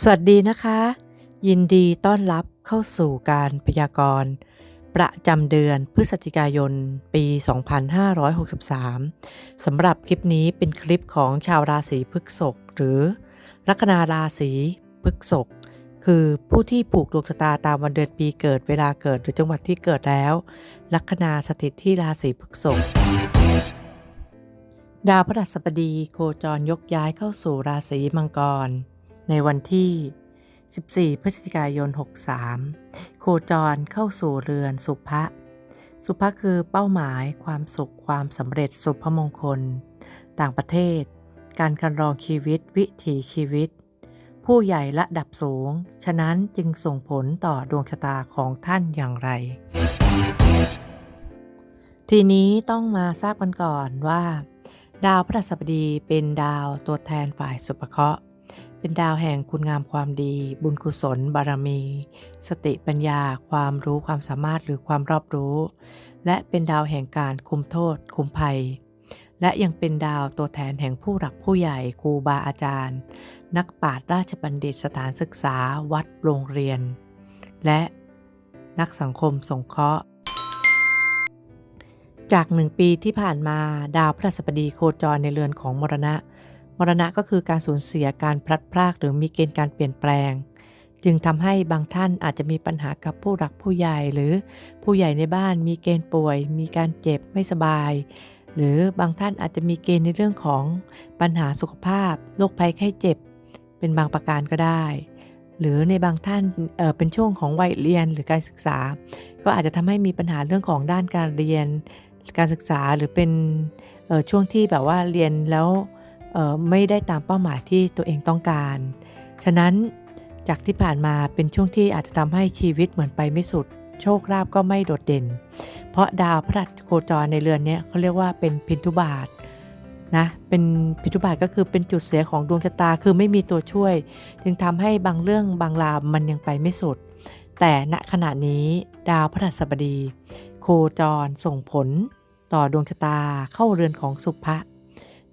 สวัสดีนะคะ ยินดีต้อนรับเข้าสู่การพยากรณ์ ประจำเดือนพฤศจิกายน ปี 2563 สำหรับคลิปนี้เป็นคลิปของชาวราศีพฤษภหรือ ลัคนาราศีพฤษภคือผู้ที่ผูกดวงชะตาตามวันเดือนปีเกิดเวลาเกิดหรือจังหวัดที่เกิดแล้ว ลัคนาสถิตที่ราศีพฤษภดาวพฤหัสบดีโคจรยกย้ายเข้าสู่ราศีมังกร ในวันที่ 14 พฤศจิกายน 63 โคจรเข้าสู่เรือนสุภะ สุภะคือเป้าหมายความสุขความสำเร็จสุภมงคล ต่างประเทศ การการรองชีวิตวิถีชีวิต ผู้ใหญ่ระดับสูง ฉะนั้นจึงส่งผลต่อดวงชะตาของท่านอย่างไร ทีนี้ต้องมาทราบกันก่อนว่า ดาวพฤหัสบดีเป็นดาวตัวแทนฝ่ายสุภเคราะห์ เป็นดาวแห่งคุณงามความดี บุญกุศล บารมี สติปัญญา ความรู้ความสามารถหรือความรอบรู้ และเป็นดาวแห่งการคุมโทษ คุมภัย และยังเป็นดาวตัวแทนแห่งผู้หลักผู้ใหญ่ครูบาอาจารย์ นักปราชญ์ราชบัณฑิตสถานศึกษา วัดโรงเรียน และนักสังคมสงเคราะห์ จากหนึ่งปีที่ผ่านมาดาวพฤหัสบดีโคจรในเรือนของมรณะ รณะก็คือการสูญเสียการพลัดพรากหรือมีเกณฑ์การเปลี่ยนแปลง จึงทำให้บางท่านอาจจะมีปัญหากับผู้รักผู้ใหญ่หรือผู้ใหญ่ในบ้านมีเกณฑ์ป่วย มีการเจ็บไม่สบาย หรือบางท่านอาจจะมีเกณฑ์ในเรื่องของปัญหาสุขภาพโรคภัยไข้เจ็บ เป็นบางประการก็ได้หรือในบางท่านเเป็นช่วงของวัยเรียนหรือการศึกษา ก็อาจจะทำให้มีปัญหาเรื่องของด้านการเรียน การศึกษาหรือเป็นช่วงที่แบบว่าเรียนแล้ว ไม่ได้ตามเป้าหมายที่ตัวเองต้องการ ฉะนั้นจากที่ผ่านมาเป็นช่วงที่อาจจะทำให้ชีวิตเหมือนไปไม่สุด โชคลาภก็ไม่โดดเด่น เพราะดาวพระราชโคจรในเรือนนี้เขาเรียกว่าเป็นพินทุบาทนะเป็นพินทุบาทก็คือเป็นจุดเสียของดวงชะตาคือไม่มีตัวช่วย จึงทำให้บางเรื่องบางราวมันยังไปไม่สุด แต่ณขณะนี้ดาวพระราชบดี โคจรส่งผล ต่อดวงชะตาเข้าเรือนของสุภะ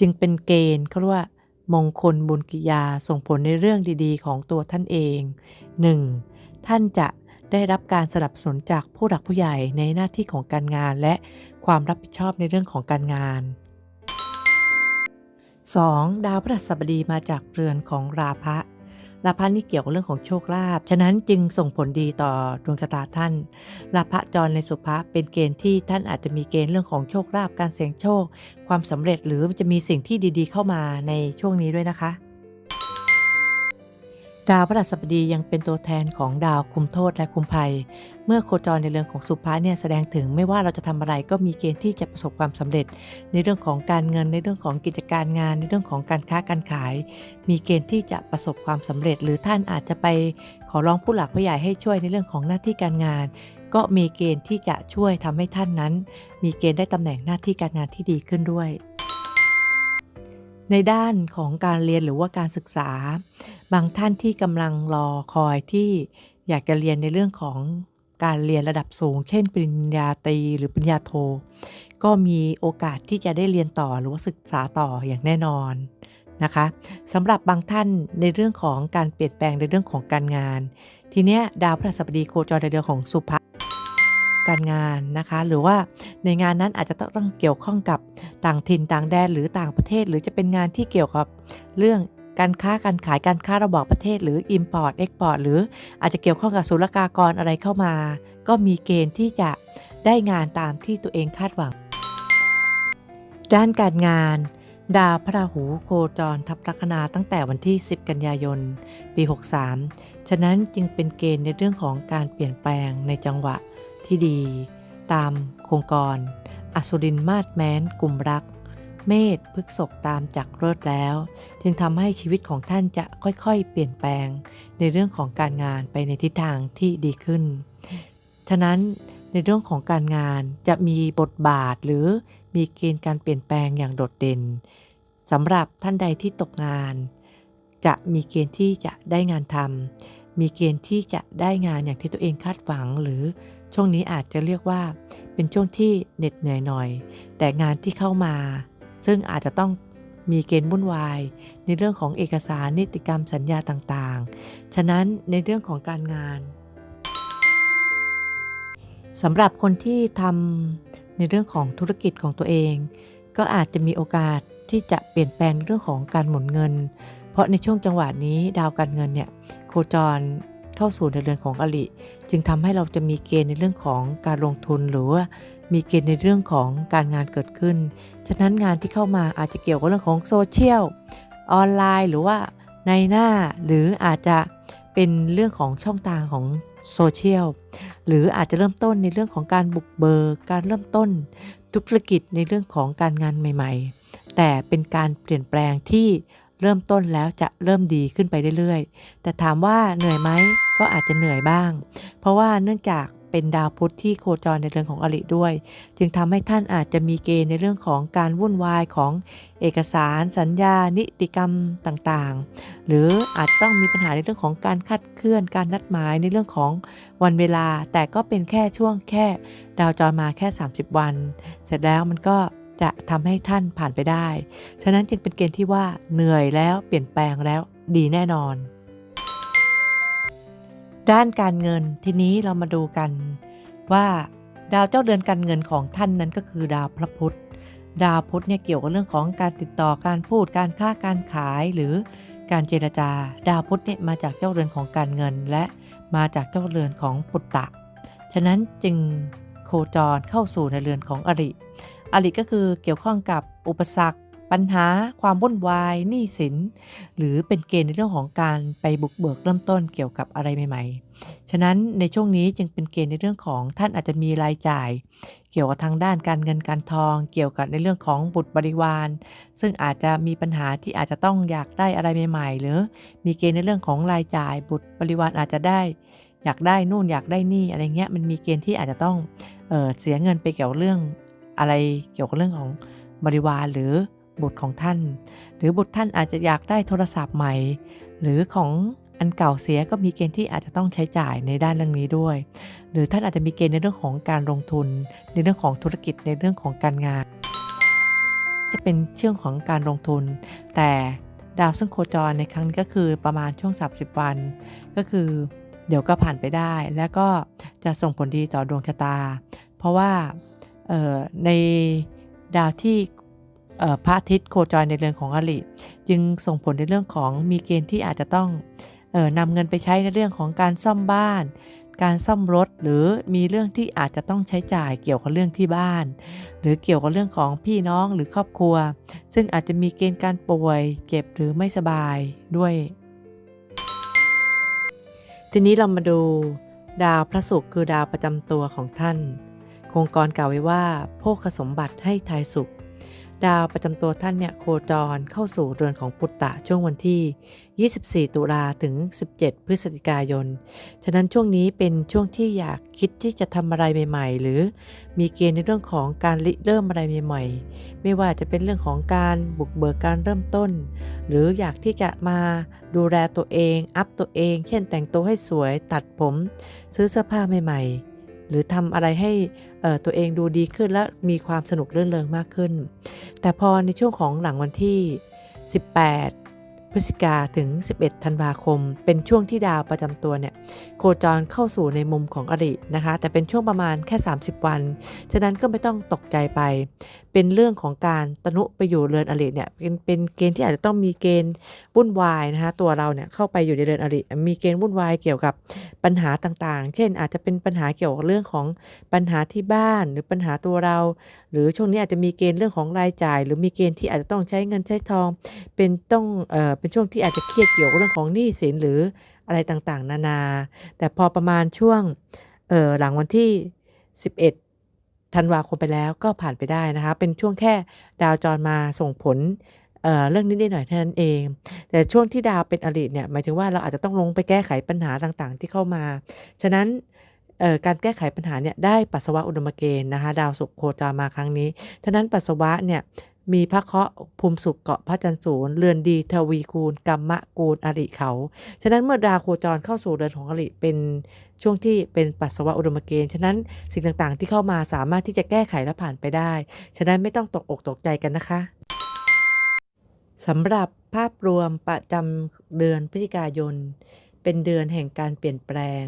จึงเป็นเกณฑ์เขาเรียกว่ามงคลบุญกิยาส่งผลในเรื่องดีๆ ของตัวท่านเอง 1. ท่านจะได้รับการสนับสนุนจากผู้หลักผู้ใหญ่ในหน้าที่ของการงานและความรับผิดชอบในเรื่องของการงาน 2. ดาวพฤหัสบดีมาจากเรือนของราพะ ลาภะนี่เกี่ยวกับเรื่องของโชคลาภฉะนั้นจึงส่งผลดีต่อดวงชะตาท่านลาภะจรในสุภะเป็นเกณฑ์ที่ท่านอาจจะมีเกณฑ์เรื่องของโชคลาภการเสี่ยงโชค ความสำเร็จหรือจะมีสิ่งที่ดีๆ เข้ามาในช่วงนี้ด้วยนะคะ ดาวพฤหัสบดียังเป็นตัวแทนของดาวคุมโทษและคุมภัย เมื่อโคจรในเรื่องของสุภาเนี่ยแสดงถึงไม่ว่าเราจะทำอะไรก็มีเกณฑ์ที่จะประสบความสำเร็จ ในเรื่องของการเงินในเรื่องของกิจการงาน ในเรื่องของการค้าการขาย มีเกณฑ์ที่จะประสบความสำเร็จ หรือท่านอาจจะไปขอร้องผู้หลักผู้ใหญ่ให้ช่วยในเรื่องของหน้าที่การงาน ก็มีเกณฑ์ที่จะช่วยทำให้ท่านนั้น มีเกณฑ์ได้ตำแหน่งหน้าที่การงานที่ดีขึ้นด้วย ในด้านของการเรียนหรือว่าการศึกษา บางท่านที่กำลังรอคอยที่อยากจะเรียนในเรื่องของการเรียนระดับสูง เช่น ปริญญาตรีหรือปริญญาโท ก็มีโอกาสที่จะได้เรียนต่อหรือว่าศึกษาต่ออย่างแน่นอนนะคะสำหรับบางท่านในเรื่องของการเปลี่ยนแปลงในเรื่องของการงาน ทีเนี้ยดาวพฤหัสบดีโคจรในเดือนของสุภา การงานนะคะ หรือว่าในงานนั้นอาจจะต้องเกี่ยวข้องกับต่างถิ่นต่างแดนหรือต่างประเทศ หรือจะเป็นงานที่เกี่ยวกับเรื่องการค้าการขายการค้าระหว่างประเทศ หรือ Import Export หรืออาจจะเกี่ยวข้องกับศุลกากรอะไรเข้ามา ก็มีเกณฑ์ที่จะได้งานตามที่ตัวเองคาดหวัง ด้านการงาน ดาวพระราหูโคจรทับลัคนาตั้งแต่วันที่ 10 กันยายน ปี 63 ฉะนั้นจึงเป็นเกณฑ์ในเรื่องของการเปลี่ยนแปลงในจังหวะที่ดี ตามโครงกร อสุรินมาดแม้นกลุ่มรัก เมษพฤกษกตามจากเลิศแล้ว จึงทำให้ชีวิตของท่านจะค่อยๆ เปลี่ยนแปลงในเรื่องของการงานไปในทิศทางที่ดีขึ้น ฉะนั้น ในเรื่องของการงานจะมีบทบาทหรือมีเกณฑ์การเปลี่ยนแปลงอย่างโดดเด่นสำหรับท่านใดที่ตกงาน จะมีเกณฑ์ที่จะได้งานทำมีเกณฑ์ที่จะได้งานอย่างที่ตัวเองคาดหวัง หรือช่วงนี้อาจจะเรียกว่า เป็นช่วงที่เหน็ดเหนื่อยหน่อย แต่งานที่เข้ามา ซึ่งอาจจะต้องมีเกณฑ์วุ่นวาย ในเรื่องของเอกสารนิติกรรมสัญญาต่างๆ ฉะนั้นในเรื่องของการงาน สำหรับคนที่ทำในเรื่องของธุรกิจของตัวเอง ก็อาจจะมีโอกาสที่จะเปลี่ยนแปลงเรื่องของการหมุนเงิน เพราะในช่วงจังหวะนี้ดาวการเงินเนี่ยโคจรเข้าสู่ในเรือนของอลิจึงทำให้เราจะมีเกณฑ์ในเรื่องของการลงทุนหรือว่ามีเกณฑ์ในเรื่องของการงานเกิดขึ้น ฉะนั้นงานที่เข้ามาอาจจะเกี่ยวกับเรื่องของโซเชียลออนไลน์หรือว่าในหน้าหรืออาจจะเป็นเรื่องของช่องทางของ โซเชียลหรืออาจจะเริ่มต้นในเรื่องของการบุกเบิกการเริ่มต้นธุรกิจในเรื่องของการงานใหม่ ๆ แต่เป็นการเปลี่ยนแปลงที่เริ่มต้นแล้วจะเริ่มดีขึ้นไปเรื่อยๆ แต่ถามว่าเหนื่อยไหมก็อาจจะเหนื่อยบ้าง เพราะว่าเนื่องจาก เป็นดาวพุธที่โคจรในเรื่องของอริด้วย จึงทำให้ท่านอาจจะมีเกณฑ์ในเรื่องของการวุ่นวายของเอกสาร สัญญา นิติกรรมต่างๆ หรืออาจต้องมีปัญหาในเรื่องของการคัดเคลื่อนการนัดหมายในเรื่องของวันเวลา แต่ก็เป็นแค่ช่วงแค่ดาวจรมาแค่ 30 วัน เสร็จแล้วมันก็จะทำให้ท่านผ่านไปได้ ฉะนั้นจึงเป็นเกณฑ์ที่ว่าเหนื่อยแล้วเปลี่ยนแปลงแล้วดีแน่นอน ด้านการเงินทีนี้เรามาดูกันว่าดาวเจ้าเดือนการเงินของท่านนั้นก็คือดาวพระพุธ ดาวพุธเนี่ยเกี่ยวกับเรื่องของการติดต่อการพูดการค้าการขายหรือการเจรจา ดาวพุธเนี่ยมาจากเจ้าเรือนของการเงิน และมาจากเจ้าเรือนของปุตตะ ฉะนั้นจึงโคจรเข้าสู่ในเรือนของอริ อริก็คือเกี่ยวข้องกับอุปสรรค ปัญหาความวุ่นวายหนี้สิน หรือเป็นเกณฑ์ในเรื่องของการไปบุกเบิกเริ่มต้นเกี่ยวกับอะไรใหม่ ๆ ฉะนั้นในช่วงนี้จึงเป็นเกณฑ์ในเรื่องของท่านอาจจะมีรายจ่าย เกี่ยวกับทางด้านการเงินการทอง เกี่ยวกับในเรื่องของบุตรบริวาร ซึ่งอาจจะมีปัญหาที่อาจจะต้องอยากได้อะไรใหม่ ๆ หรือมีเกณฑ์ในเรื่องของรายจ่าย บุตรบริวารอาจจะได้อยากได้นู่นอยากได้นี่อะไรเงี้ยมันมีเกณฑ์ที่อาจจะต้องเออเสียเงินไปเกี่ยวเรื่องอะไรเกี่ยวกับเรื่องของบริวารหรือ บุตรของท่าน หรือบุตรท่านอาจจะอยากได้โทรศัพท์ใหม่ หรือของอันเก่าเสียก็มีเกณฑ์ที่อาจจะต้องใช้จ่ายในด้านเรื่องนี้ด้วย หรือท่านอาจจะมีเกณฑ์ในเรื่องของการลงทุน ในเรื่องของธุรกิจในเรื่องของการงาน จะเป็นเชื่องของการลงทุน แต่ดาวซึ่งโคจรในครั้งนี้ก็คือประมาณช่วง 30 วัน ก็คือเดี๋ยวก็ผ่านไปได้ แล้วก็จะส่งผลดีต่อดวงชะตา เพราะว่าในดาวที่ พระอาทิตย์โคจรในเรือนของอริจึงส่งผลในเรื่องของมีเกณฑ์ที่อาจจะต้องออนำเงินไปใช้ในเรื่องของการซ่อมบ้าน การซ่อมรถ หรือมีเรื่องที่อาจจะต้องใช้จ่ายเกี่ยวกับเรื่องที่บ้าน หรือเกี่ยวกับเรื่องของพี่น้องหรือครอบครัว ซึ่งอาจจะมีเกณฑ์การป่วย เจ็บหรือไม่สบายด้วย ทีนี้เรามาดู ดาวพระศุกร์คือดาวประจำตัวของท่านโครงกรกล่าวไว้ว่าโภคสมบัติให้ทายสุข ดาวประจำตัวท่านเนี่ยโคจรเข้าสู่เรือนของปุตตะช่วงวันที่ 24 ตุลาถึง 17 พฤศจิกายน ฉะนั้นช่วงนี้เป็นช่วงที่อยากคิดที่จะทำอะไรใหม่ ๆ หรือมีเกณฑ์ในเรื่องของการริเริ่มอะไรใหม่ๆ ไม่ว่าจะเป็นเรื่องของการบุกเบิกการเริ่มต้น หรืออยากที่จะมาดูแลตัวเอง อัพตัวเอง เช่นแต่งตัวให้สวยตัดผม ซื้อเสื้อผ้าใหม่ ๆ หรือทำอะไรให้ ตัวเองดูดีขึ้นและมีความสนุกเรื่นเริงมากขึ้น แต่พอในช่วงของหลังวันที่ 18พฤศจิกาถึง 11 ธันวาคม เป็นช่วงที่ดาวประจำตัวเนี่ย โคจรเข้าสู่ในมุมของอรินะคะ แต่เป็นช่วงประมาณแค่ 30 วัน ฉะนั้นก็ไม่ต้องตกใจไปเป็นเรื่องของการตนุไปอยู่เรือนอริเนี่ยเป็นเป็นเกณฑ์ที่อาจจะต้องมีเกณฑ์วุ่นวายนะคะตัวเราเนี่ยเข้าไปอยู่ในเรือนอริมีเกณฑ์วุ่นวายเกี่ยวกับปัญหาต่างๆ เช่น อาจจะเป็นปัญหาเกี่ยวกับเรื่องของปัญหาที่บ้าน หรือปัญหาตัวเรา หรือช่วงนี้อาจจะมีเกณฑ์เรื่องของรายจ่าย หรือมีเกณฑ์ที่อาจจะต้องใช้เงินใช้ทอง เป็นต้องเอ่อเป็นช่วงที่อาจจะเครียดเกี่ยวกับเรื่องของหนี้สินหรืออะไรต่างๆ นานา แต่พอประมาณช่วงเอ่อหลังวันที่ 11 ธันวาคมไปแล้วก็ผ่านไปได้นะคะ เป็นช่วงแค่ดาวจรมาส่งผลเเรื่องนิดๆหน่อยเท่านั้นเอง แต่ช่วงที่ดาวเป็นอริเนี่ยหมายถึงว่าเราอาจจะต้องลงไปแก้ไขปัญหาต่างๆ ที่เข้ามา ฉะนั้นการแก้ไขปัญหาเนี่ยได้ปัสสาวะอุดมเกณฑ์นะคะ ดาวสุขโคจรมาครั้งนี้ฉะนั้นปัสสาวะเนี่ย มีพระเคาะภูมิสุขเกาะพระจันทร์ศูนย์เรือนดีทวีคูณกรรมะกูลอริเขา ฉะนั้นเมื่อดาวโคจรเข้าสู่เรือนของอริเป็นช่วงที่เป็นปัสสาวะอุดมเกณฑ์ ฉะนั้นสิ่งต่างๆ ที่เข้ามาสามารถที่จะแก้ไขและผ่านไปได้ ฉะนั้นไม่ต้องตกอกตกใจกันนะคะสำหรับภาพรวมประจำเดือนพฤศจิกายน เป็นเดือนแห่งการเปลี่ยนแปลง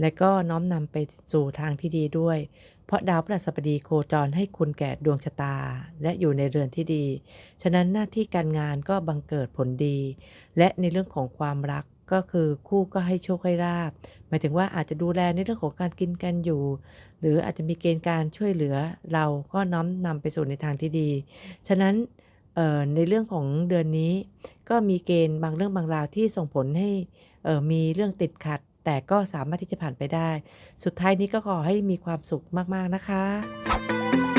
และก็น้อมนำไปสู่ทางที่ดีด้วย เพราะดาวพฤหัสบดีโคจรให้คุณแก่ดวงชะตา และอยู่ในเรือนที่ดี ฉะนั้นหน้าที่การงานก็บังเกิดผลดี และในเรื่องของความรักก็คือคู่ก็ให้โชคให้ลาบหมายถึงว่าอาจจะดูแลในเรื่องของการกินกันอยู่ หรืออาจจะมีเกณฑ์การช่วยเหลือเราก็น้อมนำไปสู่ในทางที่ดี ฉะนั้นในเรื่องของเดือนนี้ ก็มีเกณฑ์บางเรื่องบางราวที่ส่งผลให้มีเรื่องติดขัด แต่ก็สามารถที่จะผ่านไปได้ สุดท้ายนี้ก็ขอให้มีความสุขมาก ๆ นะคะ